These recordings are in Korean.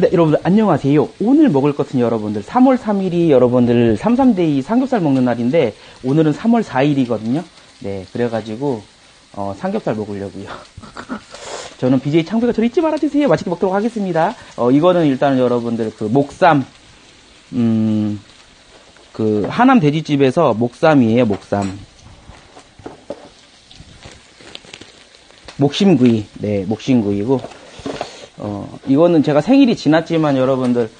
네, 여러분들 안녕하세요. 오늘 먹을 것은 여러분들 3월 3일이 여러분들 33데이 삼겹살 먹는 날인데 오늘은 3월 4일이거든요. 네, 그래가지고 어, 삼겹살 먹으려고요. 저는 BJ 창배가 저를 잊지 말아주세요. 맛있게 먹도록 하겠습니다. 어, 이거는 일단은 여러분들 그 목삼, 음, 그 하남 돼지집에서 목삼이에요. 목삼. 목심구이, 네, 목심구이고. 어, 이거는 제가 생일이 지났지만 여러분들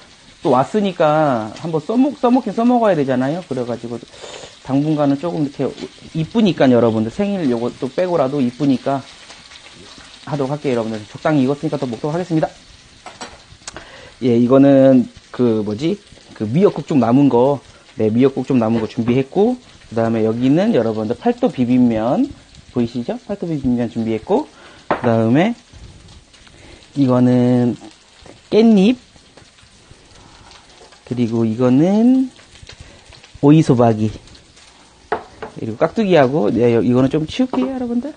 또 왔으니까 한번 써먹, 써먹긴 써먹어야 되잖아요. 그래가지고 당분간은 조금 이렇게 이쁘니까 여러분들 생일 또 빼고라도 이쁘니까 하도록 할게요. 여러분들 적당히 익었으니까 또 먹도록 하겠습니다. 예, 이거는 그 뭐지? 그 미역국 좀 남은 거, 네, 미역국 좀 남은 거 준비했고, 그 다음에 여기는 여러분들 팔도 비빔면, 보이시죠? 팔도 비빔면 준비했고, 그 다음에 이거는 깻잎, 그리고 이거는 오이소박이, 그리고 깍두기하고, 네, 이거는 좀 치울게요, 여러분들.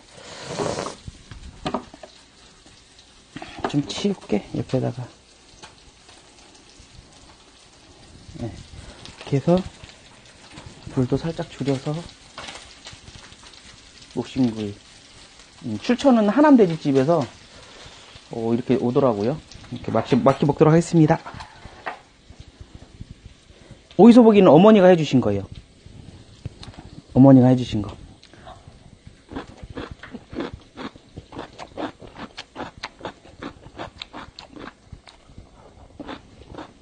좀 치울게, 옆에다가. 네, 이렇게 해서, 불도 살짝 줄여서, 목심구이. 음, 출처는 하남돼지집에서, 어, 이렇게 오더라고요. 이렇게 맛있게, 맛있게 먹도록 하겠습니다. 오이소고기는 어머니가 해주신 거예요. 어머니가 해주신 거.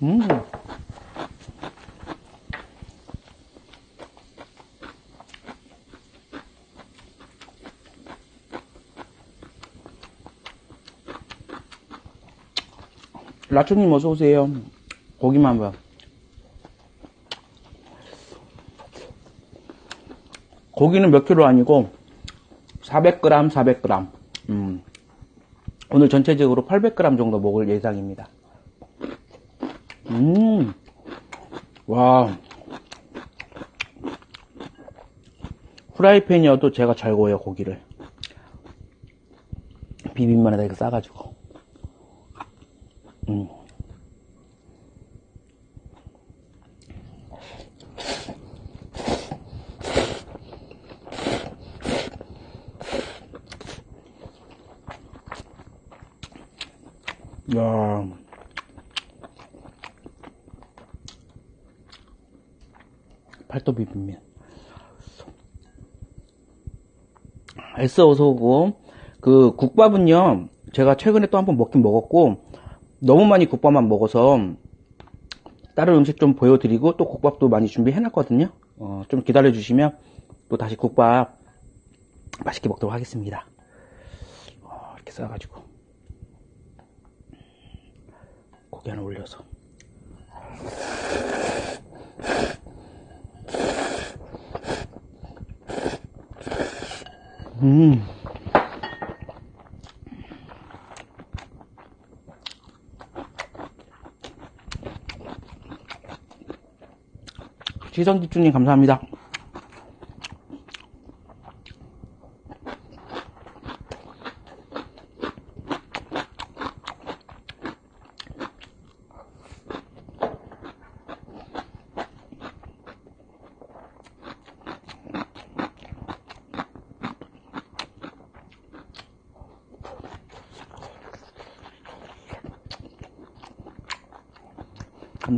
음. 라초님 어서 오세요. 고기만 봐. 고기는 몇 킬로 아니고 400g, 400g. 음. 오늘 전체적으로 800g 정도 먹을 예상입니다. 음. 와. 프라이팬이어도 제가 잘 구워요, 고기를. 비빔면에다 이렇게 싸가지고. 음. 야. 팔도 비빔면. 에스 어서 오고. 그 국밥은요. 제가 최근에 또 한번 먹긴 먹었고 너무 많이 국밥만 먹어서 다른 음식 좀 보여드리고 또 국밥도 많이 준비해놨거든요. 어, 좀 기다려주시면 또 다시 국밥 맛있게 먹도록 하겠습니다. 어, 이렇게 싸가지고 고기 하나 올려서 음. 시선 집중님 감사합니다.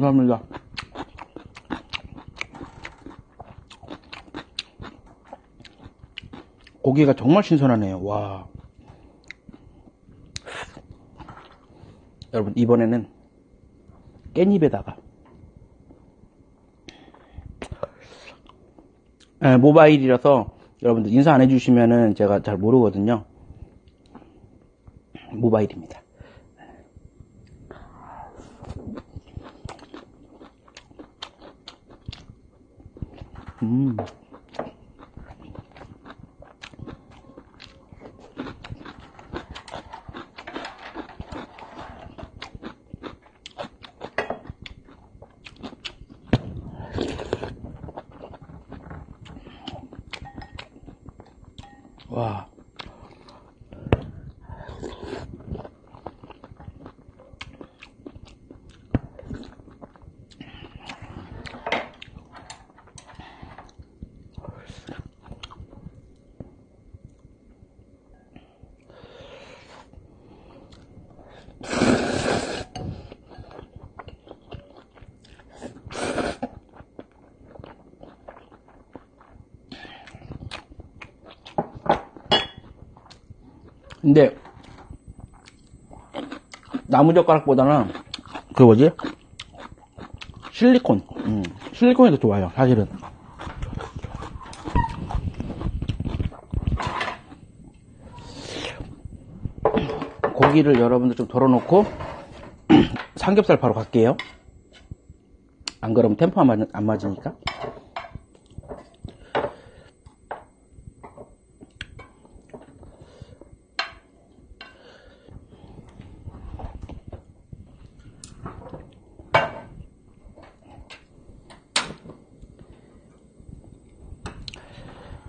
감사합니다. 고기가 정말 신선하네요. 와. 여러분, 이번에는 깻잎에다가 에, 모바일이라서 여러분들 인사 안 해주시면은 제가 잘 모르거든요. 모바일입니다. 음. 와. 근데 나무젓가락보다는 그 뭐지? 실리콘. 음, 실리콘이 더 좋아요, 사실은. 고기를 여러분들 좀 덜어놓고 삼겹살 바로 갈게요. 안 그러면 템포 안, 맞, 안 맞으니까.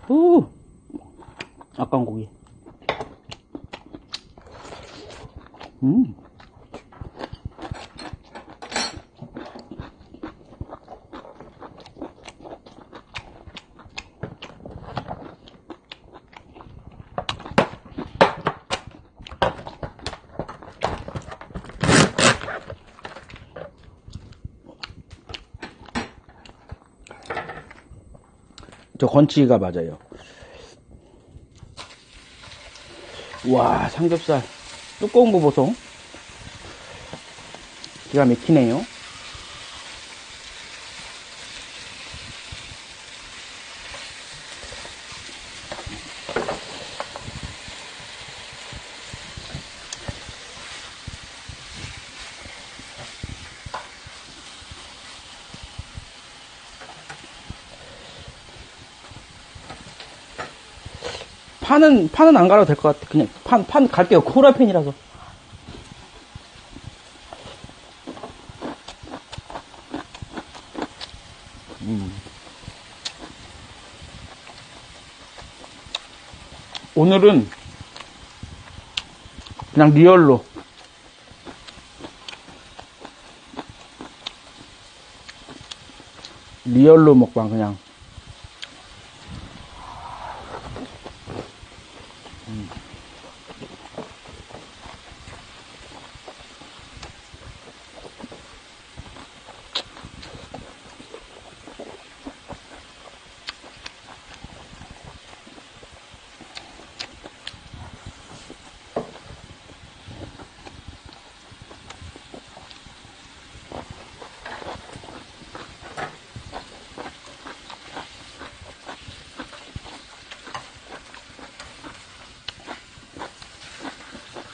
우 아까운 고기. 음. 저 건치가 맞아요. 와, 삼겹살. 두꺼운 거 보소. 기가 막히네요. 판은 판은 안 갈아도 될 것 같아. 그냥 판 판 갈게요. 코라펜이라서. 음. 오늘은 그냥 리얼로 리얼로 먹방 그냥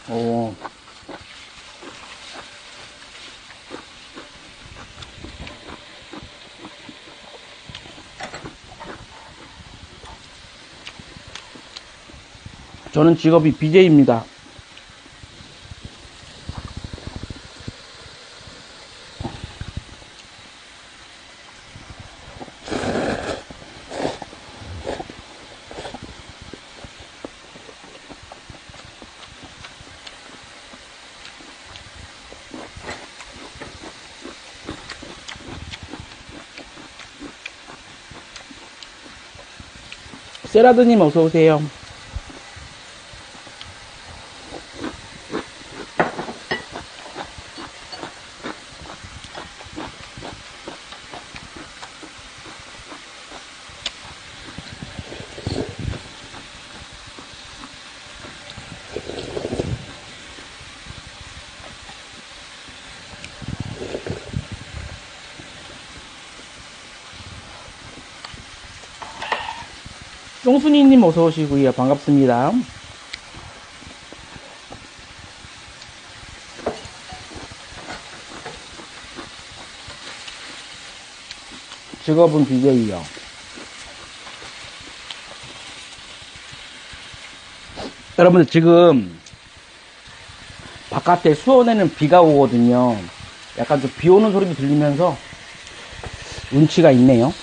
오. 저는 직업이 BJ입니다. 세라드님 어서 오세요. 쫑순이님 어서 오시고요. 반갑습니다. 직업은 BJ요. 여러분들 지금 바깥에 수원에는 비가 오거든요. 약간 좀 비 오는 소리도 들리면서 운치가 있네요.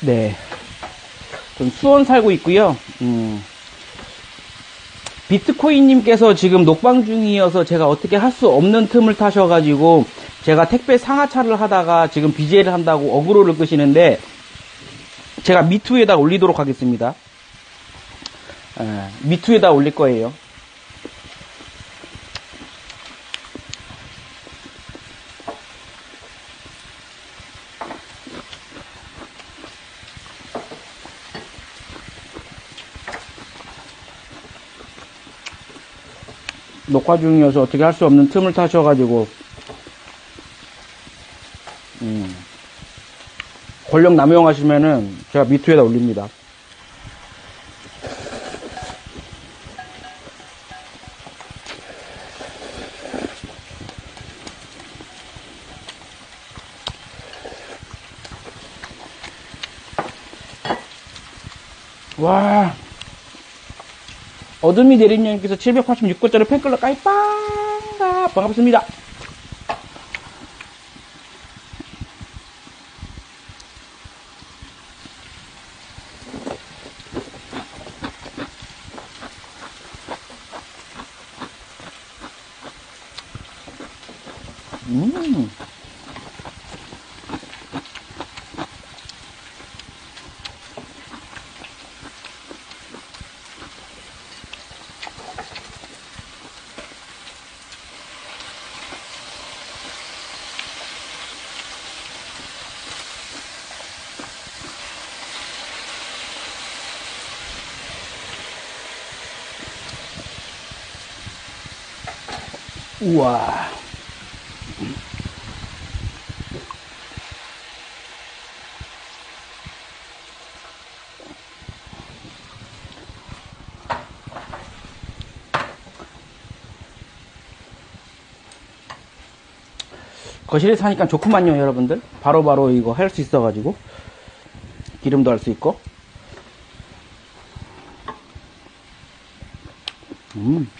네. 전 수원 살고 있고요. 음, 비트코인님께서 지금 녹방 중이어서 제가 어떻게 할 수 없는 틈을 타셔가지고 제가 택배 상하차를 하다가 지금 BJ를 한다고 어그로를 끄시는데 제가 미투에다 올리도록 하겠습니다. 에, 미투에다 올릴 거예요. 녹화 중이어서 어떻게 할 수 없는 틈을 타셔가지고, 음, 권력 남용하시면은 제가 미투에다 올립니다. 와. 어둠이 내림님께서 786번째로 팬클럽 가입 빵가 반갑습니다. 음. 우와. 거실에 사니까 좋구만요, 여러분들. 바로 바로 이거 할 수 있어 가지고. 기름도 할 수 있고. 음.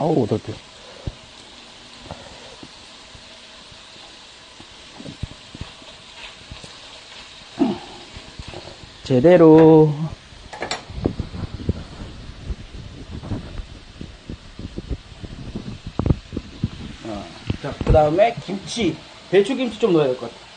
어우, 덥다. 제대로. 어, 자, 그 다음에 김치. 배추김치 좀 넣어야 될 것 같아.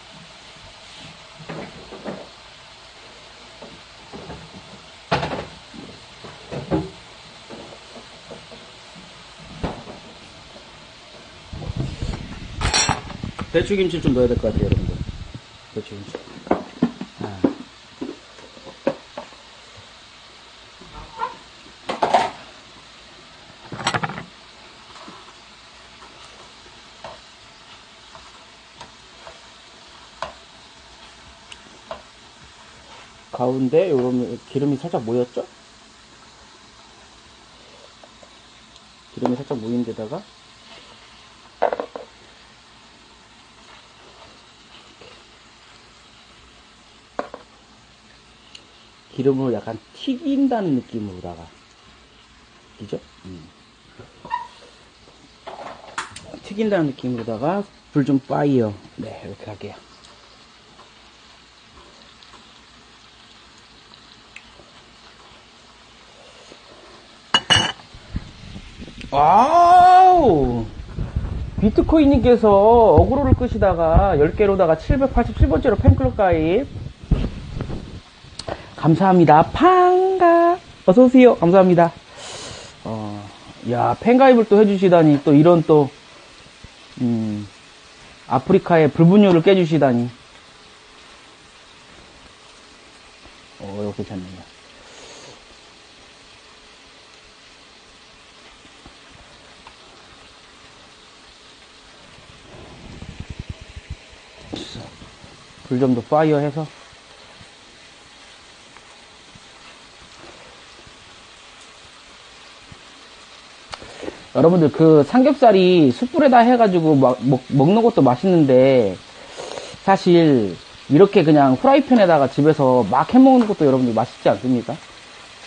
배추김치를 좀 넣어야 될 것 같아요, 여러분들. 배추김치. 아. 가운데 요런 기름이 살짝 모였죠? 기름이 살짝 모인 데다가 기름을 약간 튀긴다는 느낌으로다가. 그죠? 음. 튀긴다는 느낌으로다가 불 좀 빠이요 네 이렇게 할게요. 와우! 비트코인님께서 어그로를 끄시다가 10개로다가 787번째로 팬클럽 가입 감사합니다. 팡가. 어서오세요. 감사합니다. 어, 야, 팬가입을 또 해주시다니, 또 이런 또, 음, 아프리카의 불분율을 깨주시다니. 어, 이거 괜찮네요. 불 좀 더 파이어 해서 여러분들 그 삼겹살이 숯불에다 해가지고 막 먹, 먹는 것도 맛있는데 사실 이렇게 그냥 후라이팬에다가 집에서 막 해먹는 것도 여러분들 맛있지 않습니까?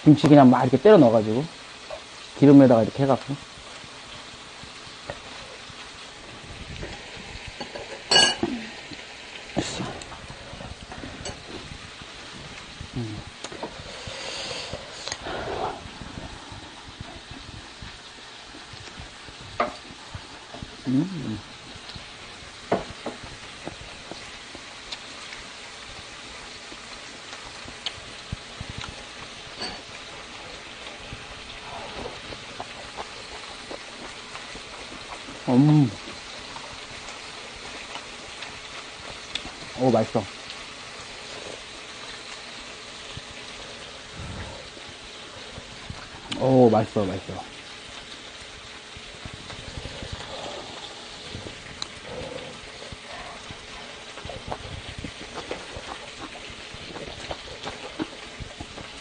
김치 그냥 막 이렇게 때려 넣어가지고 기름에다가 이렇게 해갖고 음. 오, 맛있어. 오, 맛있어, 맛있어.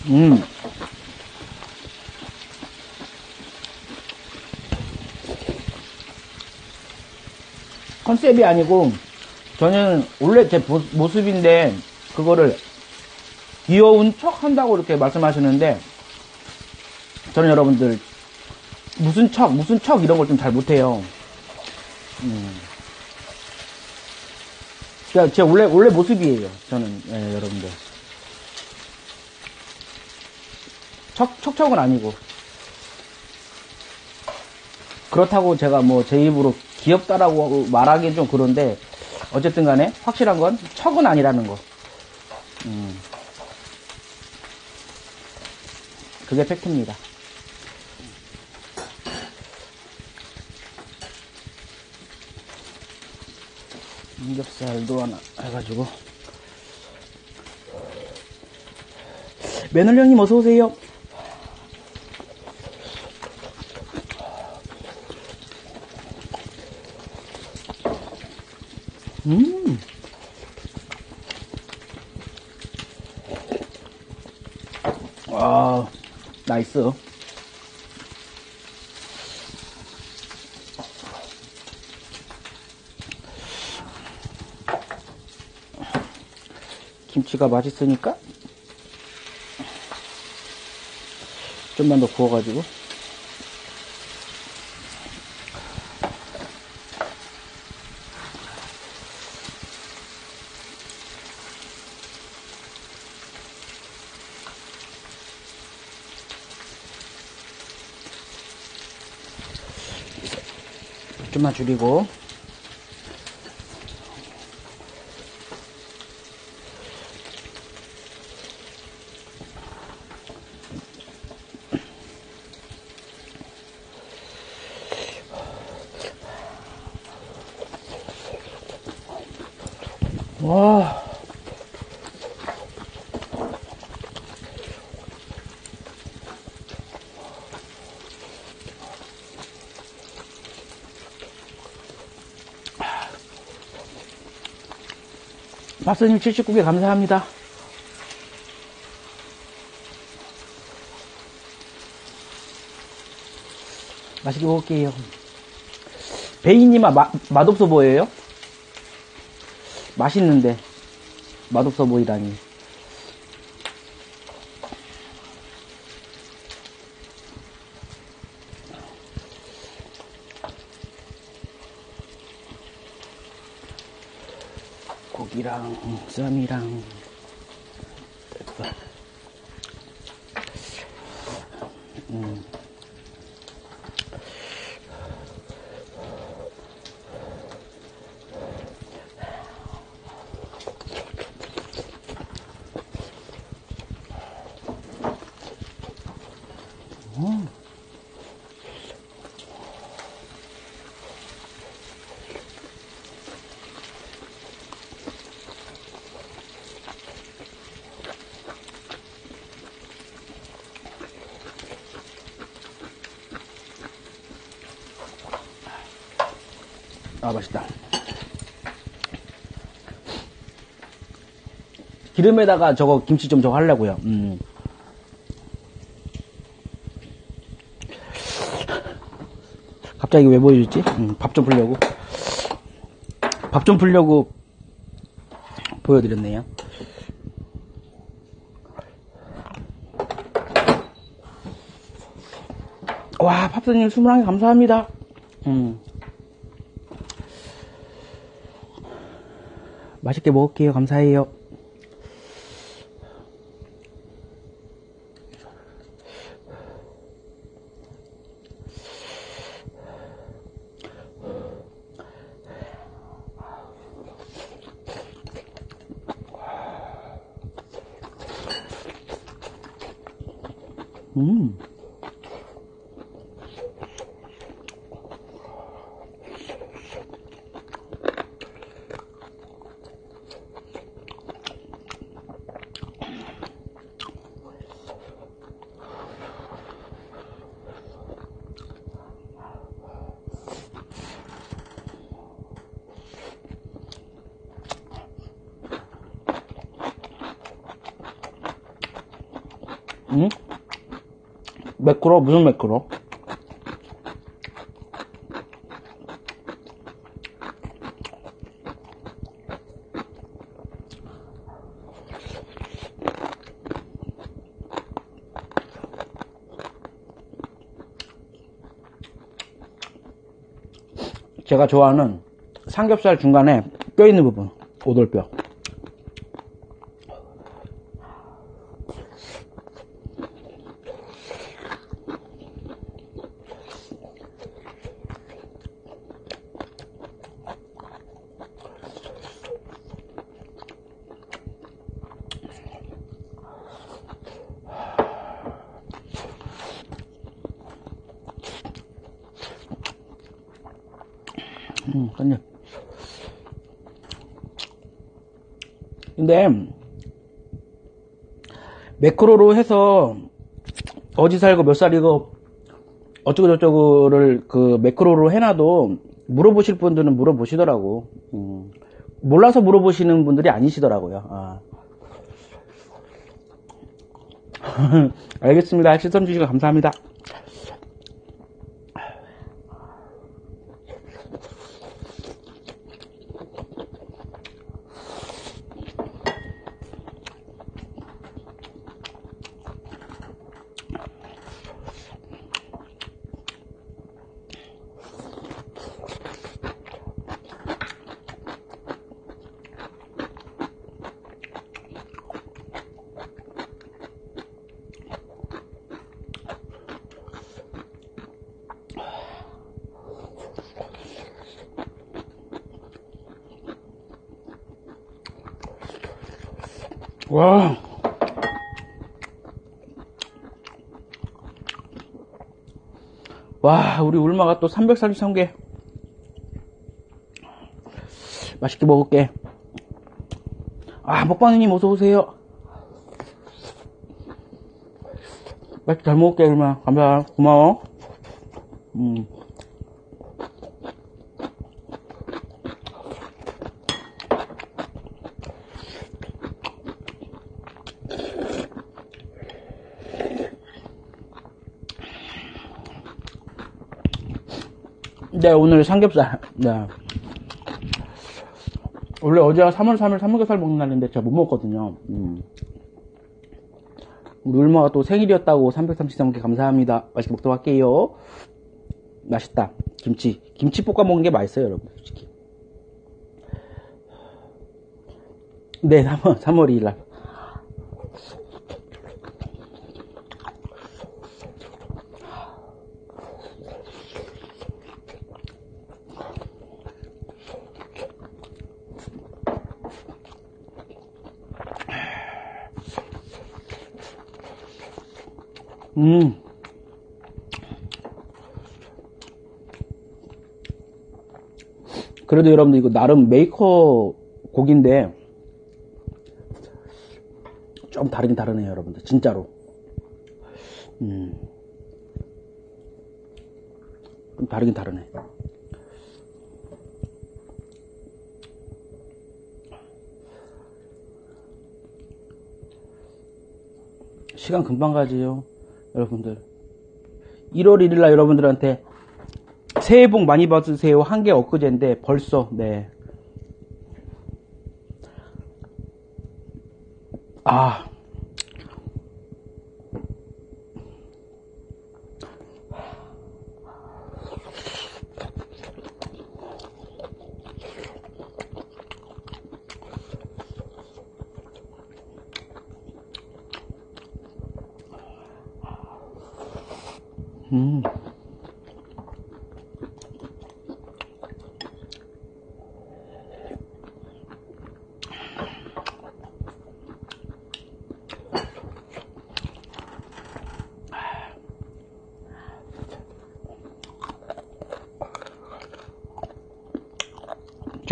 음. 컨셉이 아니고 저는 원래 제 모- 모습인데 그거를 귀여운 척 한다고 이렇게 말씀하시는데 저는 여러분들 무슨 척 무슨 척 이런 걸 좀 잘 못해요. 음. 그냥 제 원래 원래 모습이에요. 저는 예, 여러분들 척 척척은 아니고 그렇다고 제가 뭐 제 입으로 귀엽다라고 말하기엔 좀 그런데 어쨌든 간에 확실한 건 척은 아니라는 거. 음. 그게 팩트입니다. 삼겹살도 하나 해가지고 매널 형님 어서 오세요. 음. 아, 나이스. 김치가 맛있으니까 좀만 더 구워가지고 좀만 줄이고 와 박사님 79개 감사합니다. 맛있게 먹을게요. 베이님아, 마- 맛없어 보여요? 맛있는데, 맛없어 보이다니. 고기랑 쌈이랑 음. 음. 아 맛있다 기름에다가 저거 김치 좀 저거 하려고요. 음. 갑자기 왜 보여줬지? 음, 밥 좀 풀려고. 밥 좀 풀려고 보여드렸네요. 와, 팝스님 21개 감사합니다. 음. 맛있게 먹을게요. 감사해요. 음. 응? 매크로? 무슨 매크로? 제가 좋아하는 삼겹살 중간에 뼈 있는 부분, 오돌뼈. 음, 근데, 근데, 매크로로 해서, 어디 살고 몇 살이고, 어쩌고 저쩌고를 그 매크로로 해놔도, 물어보실 분들은 물어보시더라고. 음, 몰라서 물어보시는 분들이 아니시더라고요. 아. 알겠습니다. 시선 주시고 감사합니다. 와. 와, 우리 울마가 또 333개. 맛있게 먹을게. 아, 먹방님 어서오세요. 맛있게 잘 먹을게, 울마. 감사, 고마워. 음. 네, 오늘 삼겹살. 네. 원래 어제가 3월 3일 삼겹살 먹는 날인데 제가 못 먹었거든요. 음. 우리 울마가 또 생일이었다고 333개 감사합니다. 맛있게 먹도록 할게요. 맛있다. 김치. 김치 볶아 먹는 게 맛있어요, 여러분. 솔직히. 네, 3월, 3월 2일 날. 음. 그래도 여러분들 이거 나름 메이커 곡인데 좀 다르긴 다르네요 여러분들 진짜로 음. 좀 다르긴 다르네 시간 금방 가지요. 여러분들. 1월 1일 날 여러분들한테 새해 복 많이 받으세요. 한 게 엊그제인데 벌써, 네. 아.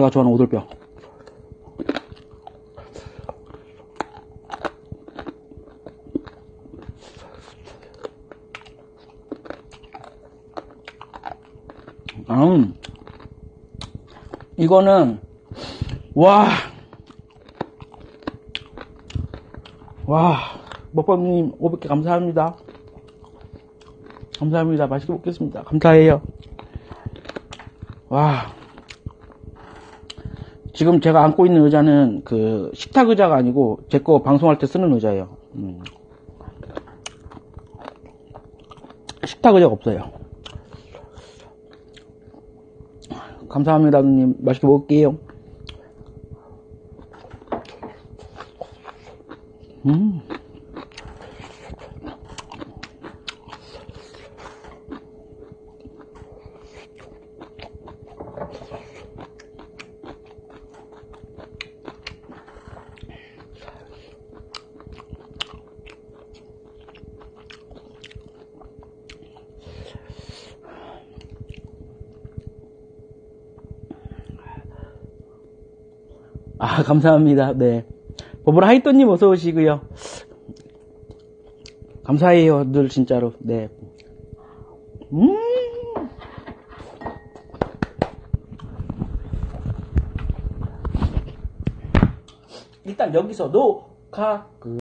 제가 좋아하는 오돌뼈. 음. 이거는, 와. 와. 먹방님 500개 감사합니다. 감사합니다. 맛있게 먹겠습니다. 감사해요. 와. 지금 제가 안고 있는 의자는 그 식탁 의자가 아니고 제 거 방송할 때 쓰는 의자예요. 음. 식탁 의자가 없어요. 감사합니다, 누님. 맛있게 먹을게요. 음. 아, 감사합니다. 네. 버블 하이또님 어서 오시고요. 감사해요, 늘 진짜로. 네. 음. 일단 여기서 녹화 그